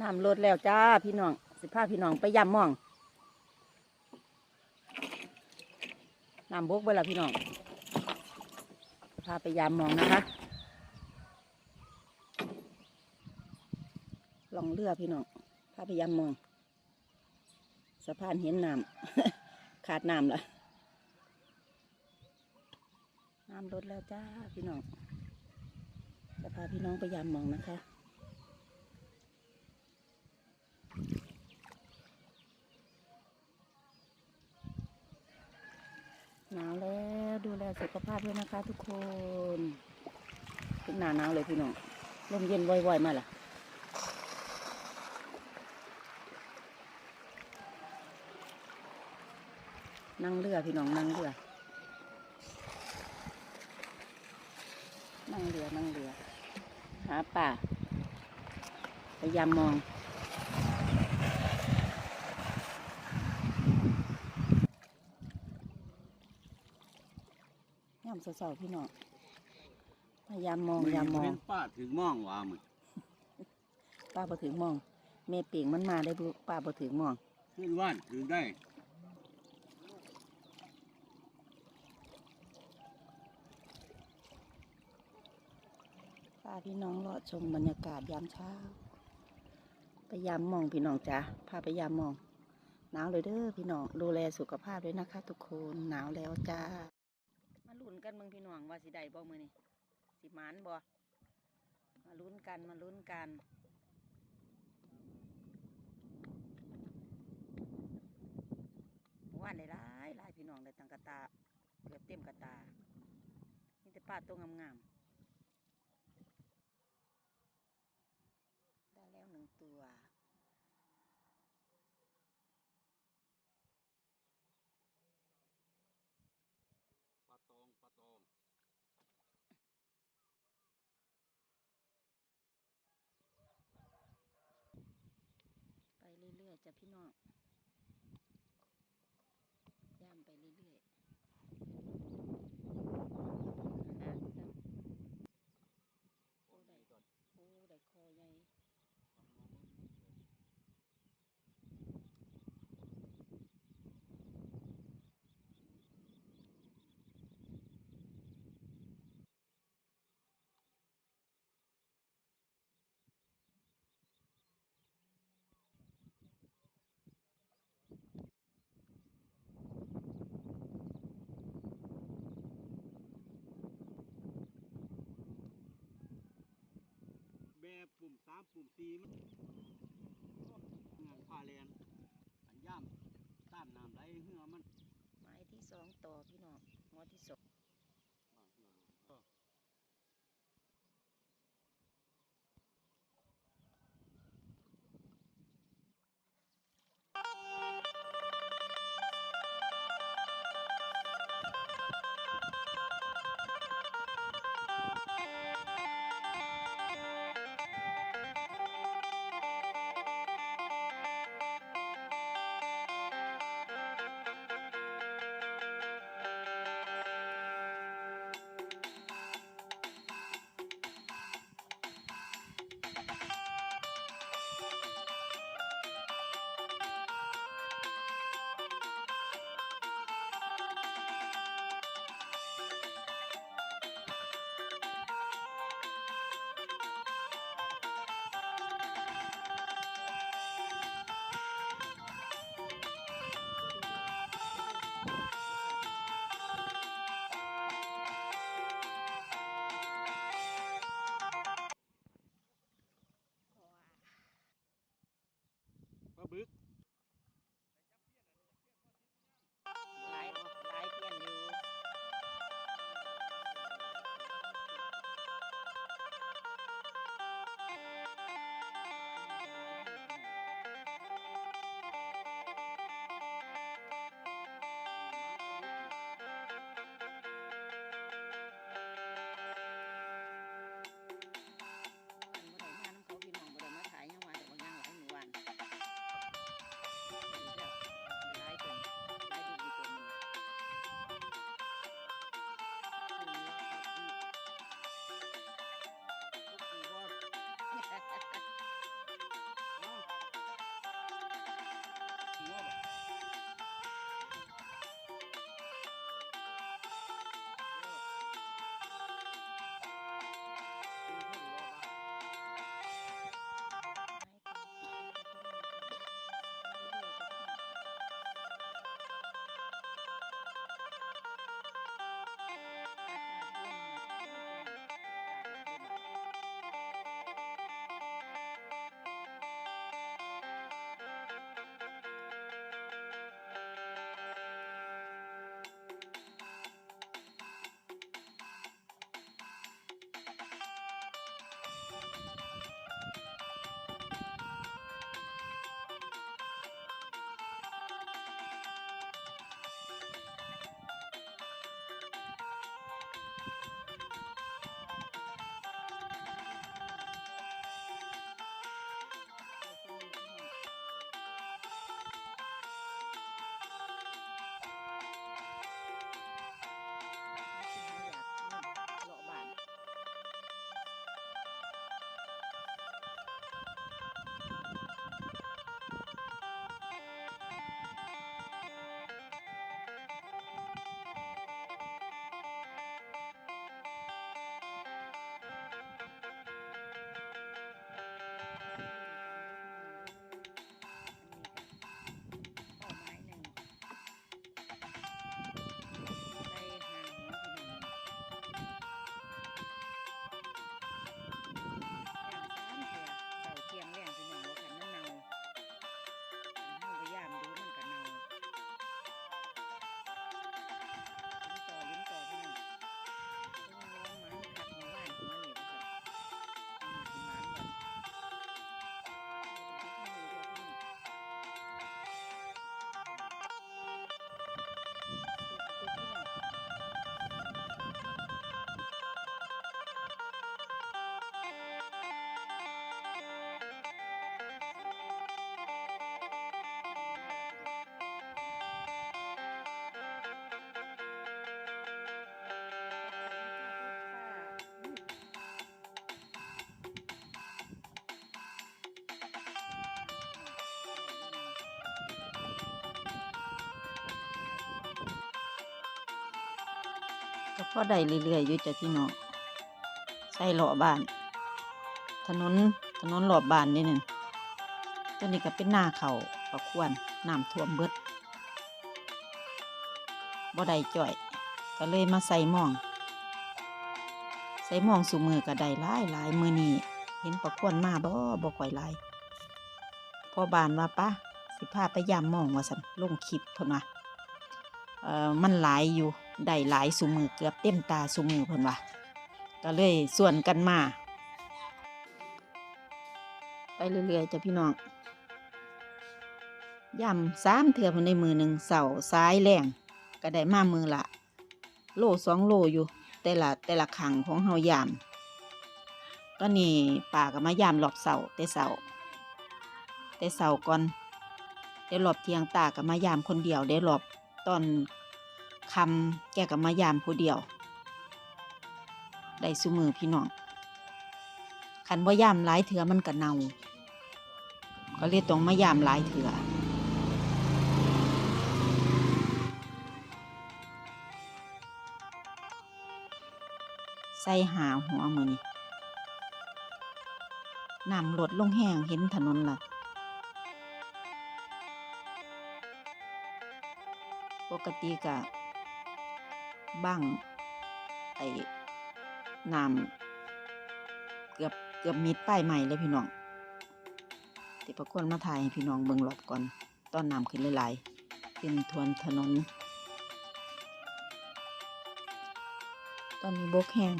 น้ำลดแล้วจ้าพี่น้อง สิพาพี่น้องไปยำมอง น้ำบกเวลาพี่น้อง พาไปยำมองนะคะลองเรือพี่น้อง พาไปยำมอง สะพานเห็นน้ำ ขาดน้ำละน้ำลดแล้วจ้าพี่น้องจะพาพี่น้องไปยำมองนะคะ หนาวแล้วดูแล สุขภาพด้วยนะคะ ทุกคนถึงหนาหนาวเลยพี่น้องลมเย็นว่อยๆมาล่ะนั่งเรือพี่น้องนั่งเรือ นั่งเรือนั่งเรือหาป่าพยายามมอง ยาม เสาๆพี่น้องพยายามมองยามมองเป็นป้าถึงมองว่ามึงป้าบ่ถึงมองเมเปียงมันมาได้บุป้าบ่ถึงมองขึ้นว่านถึงได้พาพี่น้องเลาะชมบรรยากาศยามเช้าไปยามมองพี่น้องจ้ะพาไปยามมองหนาวเลยเด้อพี่น้องดูแลสุขภาพด้วยนะคะ ทุกคนหนาวแล้วจ้ามาลุ้น กันเมืองพี่น้องว่าสิได้บ่มือนี่สิหมานบ่มาลุ้นกันมาลุ้นกันว่านได้หลายหลายพี่น้องได้ตังกระตาเกือบเต็มกระตานี่แต่ป้าตัวงามๆ ได้แล้วหนึ่งตัว ปลาตองปลาตอง ไปเรื่อยๆ จ้ะพี่น้อง ย่ามไปเรื่อยๆหาคือกันโอ้ได้โอ้ได้คอใหญ่แม่ ปุ่มสามปุ่มสี่มันงานผ้าแลนอันย่ำต้านน้ำไหลเหือมันไม้ที่สองต่อพี่น้องมอที่สอง พอได้เรื่อยๆอยู่จ้ะพี่น้องใส่หล่อบ้าน ถนนถนนหล่อบ้านนี่นึงตัวนี้ก็เป็นหน้าเขาประควรน้ำท่วมเบิดบ่ได้จ่อย ก็เลยมาใส่หมอง ใส่หมองสุมือก็ได้หลายหลายมือนี้เห็นประควรมาบ่บ่ค่อยหลายพอบานว่าปะสิพาไปยามหมองว่าสันลงคลิปเพิ่นว่าเอ่อมันหลายอยู่ ได้หลายสุมือเกือบเต็มตาสุมือเพิ่นว่าก็เลยส่วนกันมา ไปเรื่อยๆจ้ะพี่น้องย่ำสามเถื่อเพิ่นในมือหนึ่งเสาซ้ายแรงก็ได้มามือละ โลสองโลอยู่ แต่ละแต่ละขังของเฮายามก็นี่ป่าก็มายามรอบเสาแต่เสาแต่เสาก่อนได้รอบเทียงตาก็มายามคนเดียวได้รอบตอน คำแกก็มายามผู้เดียว ได้สุมือพี่น้องคันว่ายามหลายเถือมันก็เนาก็เลยต้องมายามหลายเถือใส่หาหัวมือนี่น้ำลดลงแห้งเห็นถนนละปกติกะ บ้างไอ้น้ำเกือบเกือบมิดป้ายใหม่เลยพี่น้องติประควรมาถ่ายให้พี่น้องเบิ่งรอบก่อนตอนน้ำขึ้นหลายๆขึ้นทวนถนน ตอนนี้บกแห้ง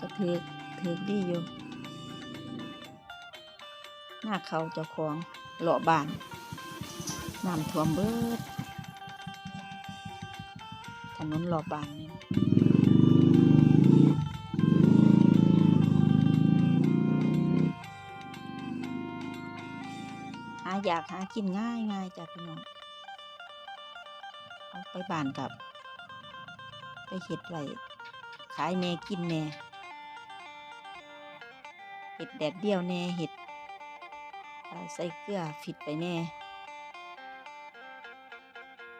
ก็ถือกถือกดีอยู่ หน้าเขาเจ้าของเลาะบานน้ำท่วมเบิด ถนนรอบานนี่หาอยากหากินง่ายง่ายจ้ะพี่น้องเอาไปบานกับ ไปเห็ดไว้ขายแน่กินแน่เห็ดแดดเดียวแน่เห็ดใส่เกลือฟิตไปแน่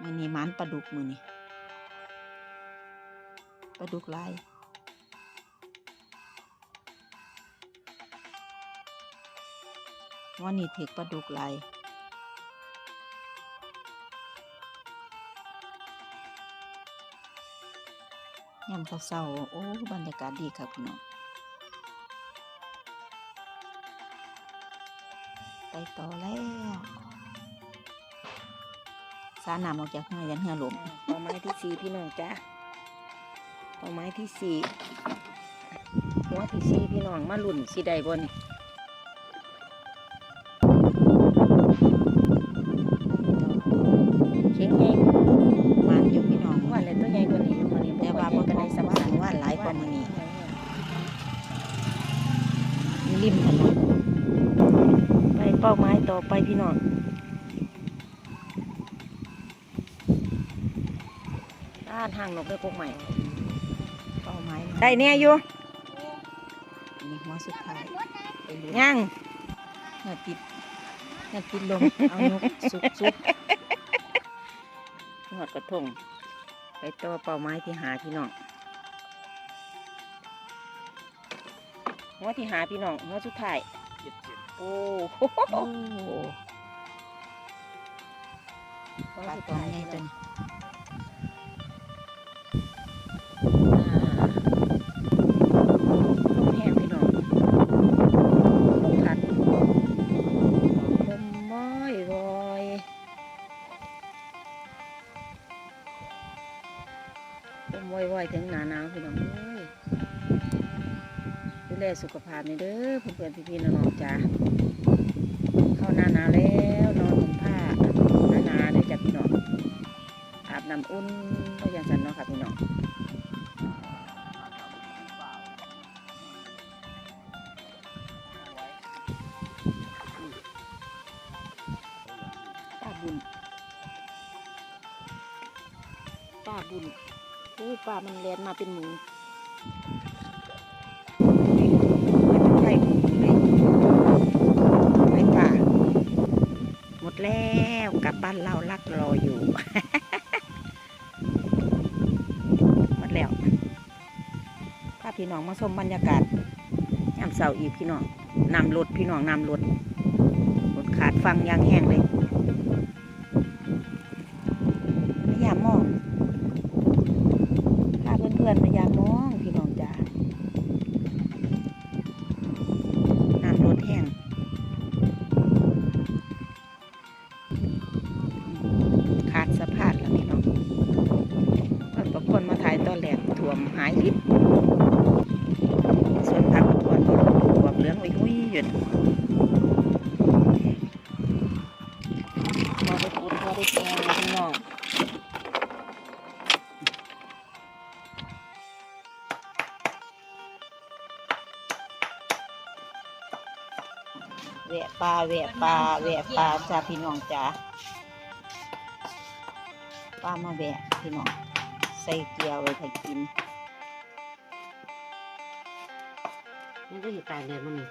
มือนี้หมันปลาดุกมือนี้ ปลาดุกลายวันนี้ถือปลาดุกหลายยามเศร้าๆโอ้ บรรยากาศดีครับพี่น้องไปต่อแล้วสาน้ำออกจากเหือยันเหือหลมเป้าไม้ที่สีพี่น้องจ้า เป้าไม้ที่สี่หัวที่สี่พี่น้องมาลุ่นสีใดบนเข่งใหญ่มันอยู่พี่น้องว่าเลยตัวใหญ่กว่านี้อยู่มื้อนี้แต่ว่าบ่กันได้สำคัญว่าหลายกว่ามื้อนี้ริมถนนไปเป้าหมายต่อไปพี่น้องด้านทางนกได้พวกใหม่ ได้เนี่ยอยู่นี่หัวสุดท้ายไปลุ้นยังอย่าติดอย่าติดลงเอานกสุกสุกหอดกระทงไปต่อเป้าไม้ที่หาพี่น้องหัวที่หาพี่น้องหัวสุดท้ายเจ็ดเจ็ดโอ้โหหัวสุดท้ายไงจน ลสุขภาพนี่เด้อเพื่อนๆพี่ๆน้องๆจ้าเข้าหน้าหนาวแล้วนอนห่มผ้าหนานๆเด้จ้ะพี่น้องอาบน้ำอุ่นก็ยังสันเนาะค่ะพี่น้องป้าบุญป้าบุญโอ้ปลามันแลนมาเป็นหมื แล้วกับบ้านเราลักรออยู่ หมดแล้วพาพี่น้องมาชมบรรยากาศยามเสาร์อีพี่น้องนำรถพี่น้องนำรถรถขาดฟังยางแห้งเลย แหวะปลาแหวะปลาแหวะปลาจ้าพี่น้องจ้าปลามาแหวะพี่น้องใส่เกลียวไว้ให้กินนี่ก็อยู่ตายเลยมันนี่